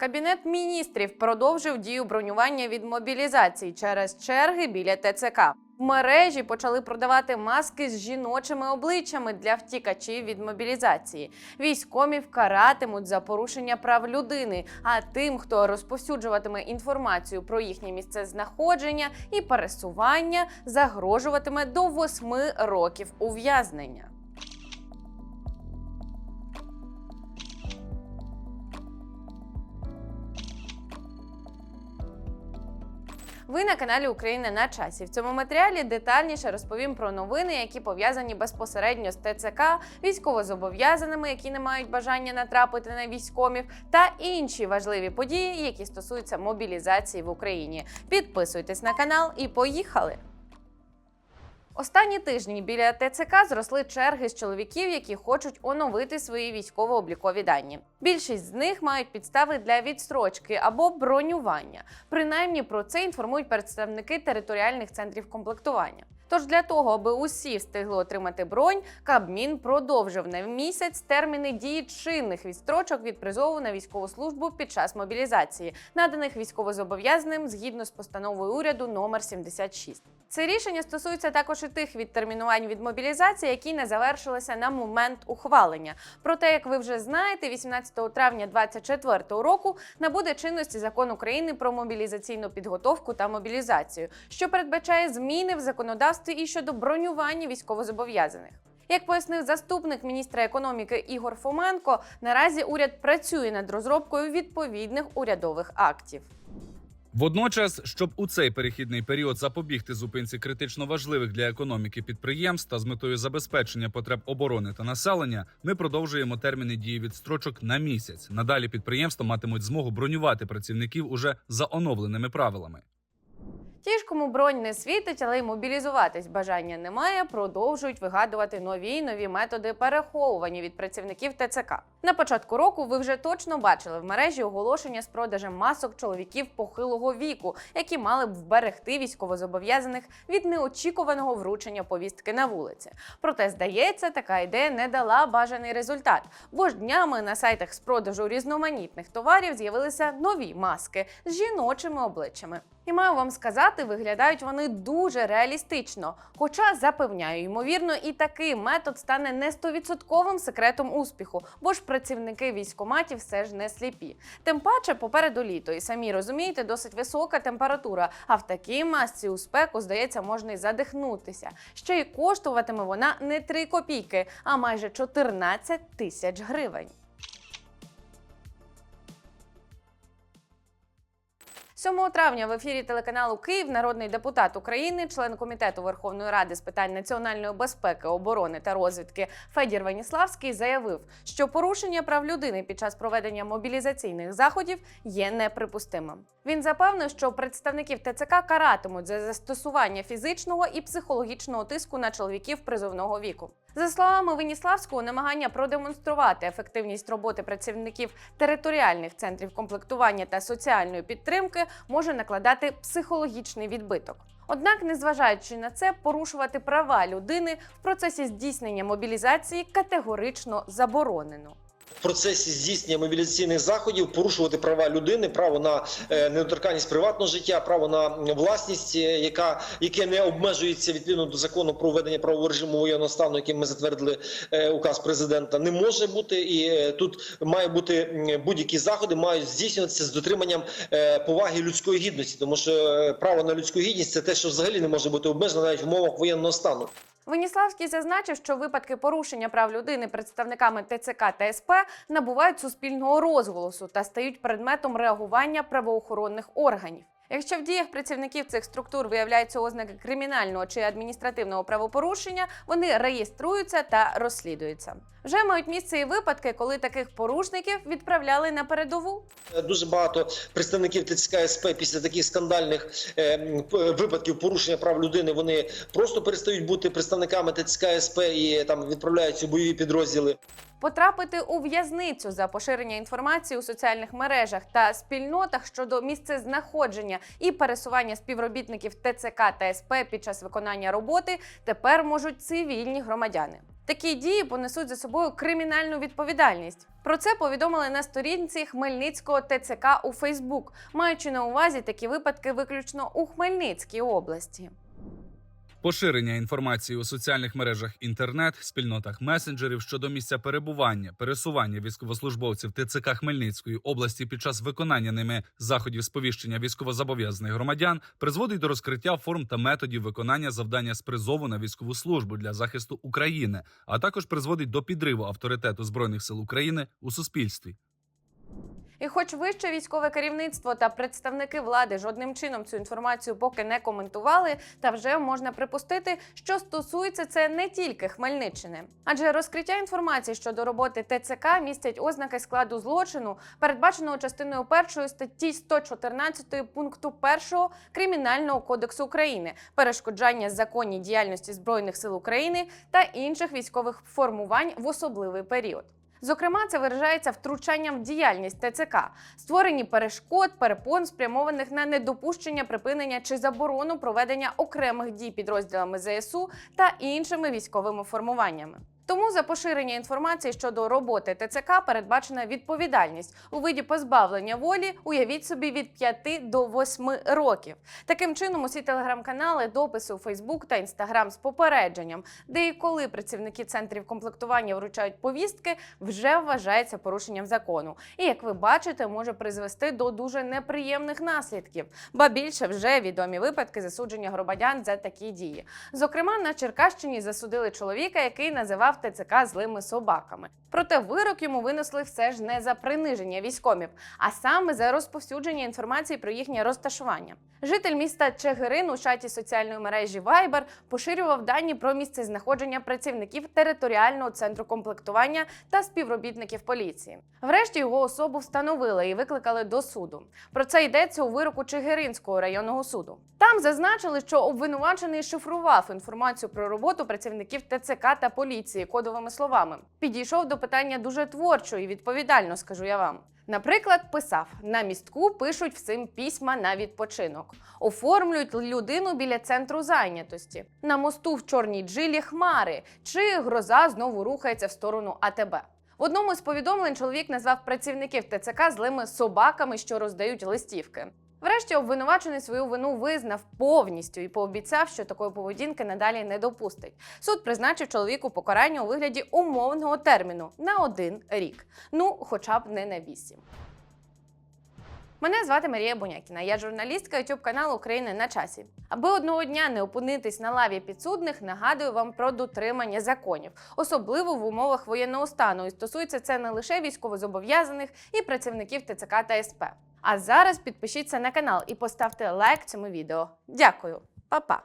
Кабінет міністрів продовжив дію бронювання від мобілізації через черги біля ТЦК. В мережі почали продавати маски з жіночими обличчями для втікачів від мобілізації. Військомів каратимуть за порушення прав людини. А тим, хто розповсюджуватиме інформацію про їхнє місце знаходження і пересування, загрожуватиме до восьми років ув'язнення. Ви на каналі Україна на часі. В цьому матеріалі детальніше розповім про новини, які пов'язані безпосередньо з ТЦК, військовозобов'язаними, які не мають бажання натрапити на військомів, та інші важливі події, які стосуються мобілізації в Україні. Підписуйтесь на канал і поїхали! Останні тижні біля ТЦК зросли черги з чоловіків, які хочуть оновити свої військово-облікові дані. Більшість з них мають підстави для відстрочки або бронювання. Принаймні про це інформують представники територіальних центрів комплектування. Тож для того, аби усі встигли отримати бронь, Кабмін продовжив на місяць терміни дії чинних відстрочок від призову на військову службу під час мобілізації, наданих військовозобов'язаним згідно з постановою уряду номер 76. Це рішення стосується також і тих відтермінувань від мобілізації, які не завершилися на момент ухвалення. Проте, як ви вже знаєте, 18 травня 2024 року набуде чинності закон України про мобілізаційну підготовку та мобілізацію, що передбачає зміни в законодавстві і щодо бронювання військовозобов'язаних. Як пояснив заступник міністра економіки Ігор Фоменко, наразі уряд працює над розробкою відповідних урядових актів. Водночас, щоб у цей перехідний період запобігти зупинці критично важливих для економіки підприємств та з метою забезпечення потреб оборони та населення, ми продовжуємо терміни дії відстрочок на місяць. Надалі підприємства матимуть змогу бронювати працівників уже за оновленими правилами. Ті ж, кому бронь не світить, але й мобілізуватись бажання немає, продовжують вигадувати нові й нові методи переховування від працівників ТЦК. На початку року ви вже точно бачили в мережі оголошення з продажем масок чоловіків похилого віку, які мали б вберегти військовозобов'язаних від неочікуваного вручення повістки на вулиці. Проте, здається, така ідея не дала бажаний результат, бо ж днями на сайтах з продажу різноманітних товарів з'явилися нові маски з жіночими обличчями. І маю вам сказати, виглядають вони дуже реалістично. Хоча запевняю, ймовірно, і такий метод стане не стовідсотковим секретом успіху, бо ж працівники військоматів все ж не сліпі. Тим паче попереду літо, і самі розумієте, досить висока температура. А в такій масці у спеку, здається, можна й задихнутися. Ще й коштуватиме вона не 3 копійки, а майже 14 тисяч гривень. 7 травня в ефірі телеканалу Київ народний депутат України, член комітету Верховної Ради з питань національної безпеки, оборони та розвідки Федір Веніславський заявив, що порушення прав людини під час проведення мобілізаційних заходів є неприпустимим. Він запевнив, що представників ТЦК каратимуть за застосування фізичного і психологічного тиску на чоловіків призовного віку. За словами Веніславського, намагання продемонструвати ефективність роботи працівників територіальних центрів комплектування та соціальної підтримки може накладати психологічний відбиток. Однак, незважаючи на це, порушувати права людини в процесі здійснення мобілізації категорично заборонено. В процесі здійснення мобілізаційних заходів порушувати права людини, право на е, недоторканність приватного життя, право на власність, е, яка яке не обмежується відповідно до закону про введення правового режиму воєнного стану, яким ми затвердили е, указ президента, не може бути. І тут має бути будь-які заходи мають здійснюватися з дотриманням поваги людської гідності, тому що право на людську гідність це те, що взагалі не може бути обмежено навіть в умовах воєнного стану. Веніславський зазначив, що випадки порушення прав людини представниками ТЦК та СП набувають суспільного розголосу та стають предметом реагування правоохоронних органів. Якщо в діях працівників цих структур виявляються ознаки кримінального чи адміністративного правопорушення, вони реєструються та розслідуються. Вже мають місце і випадки, коли таких порушників відправляли на передову. Дуже багато представників ТЦК СП після таких скандальних е, випадків порушення прав людини вони просто перестають бути представниками ТЦК СП і там відправляються у бойові підрозділи. Потрапити у в'язницю за поширення інформації у соціальних мережах та спільнотах щодо місцезнаходження і пересування співробітників ТЦК та СП під час виконання роботи тепер можуть цивільні громадяни. Такі дії понесуть за собою кримінальну відповідальність. Про це повідомили на сторінці Хмельницького ТЦК у Фейсбук, маючи на увазі такі випадки виключно у Хмельницькій області. Поширення інформації у соціальних мережах інтернет, спільнотах месенджерів щодо місця перебування, пересування військовослужбовців ТЦК Хмельницької області під час виконання ними заходів сповіщення військовозобов'язаних громадян призводить до розкриття форм та методів виконання завдання з призову на військову службу для захисту України, а також призводить до підриву авторитету збройних сил України у суспільстві. І, хоч вище військове керівництво та представники влади жодним чином цю інформацію поки не коментували, та вже можна припустити, що стосується це не тільки Хмельниччини, адже розкриття інформації щодо роботи ТЦК містять ознаки складу злочину, передбаченого частиною першої статті 114 пункту 1 Кримінального кодексу України, перешкоджання законній діяльності збройних сил України та інших військових формувань в особливий період. Зокрема, це виражається втручанням в діяльність ТЦК, створенні перешкод, перепон, спрямованих на недопущення припинення чи заборону проведення окремих дій підрозділами ЗСУ та іншими військовими формуваннями. Тому за поширення інформації щодо роботи ТЦК передбачена відповідальність у виді позбавлення волі, уявіть собі, від 5 до 8 років. Таким чином, усі телеграм-канали, дописи у Фейсбук та Інстаграм з попередженням, де і коли працівники центрів комплектування вручають повістки, вже вважається порушенням закону. І як ви бачите, може призвести до дуже неприємних наслідків. Ба більше вже відомі випадки засудження громадян за такі дії. Зокрема, на Черкащині засудили чоловіка, який називав ТЦК злими собаками. Проте вирок йому винесли все ж не за приниження військомів, а саме за розповсюдження інформації про їхнє розташування. Житель міста Чигирин у чаті соціальної мережі Viber поширював дані про місце знаходження працівників територіального центру комплектування та співробітників поліції. Врешті його особу встановили і викликали до суду. Про це йдеться у вироку Чигиринського районного суду. Там зазначили, що обвинувачений шифрував інформацію про роботу працівників ТЦК та поліції кодовими словами. Підійшов до питання дуже творчо і відповідально, скажу я вам. Наприклад, писав: на містку пишуть всім письма на відпочинок, оформлюють людину біля центру зайнятості. На мосту в чорній джилі хмари, чи гроза знову рухається в сторону АТБ. В одному з повідомлень чоловік назвав працівників ТЦК злими собаками, що роздають листівки. Врешті обвинувачений свою вину визнав повністю і пообіцяв, що такої поведінки надалі не допустить. Суд призначив чоловіку покарання у вигляді умовного терміну на один рік. Ну, хоча б не на вісім. Мене звати Марія Бунякіна. Я журналістка youtube каналу України на часі. Аби одного дня не опинитись на лаві підсудних, нагадую вам про дотримання законів, особливо в умовах воєнного стану. І стосується це не лише військовозобов'язаних і працівників ТЦК та СП. А зараз підпишіться на канал і поставте лайк цьому відео. Дякую, Па-па!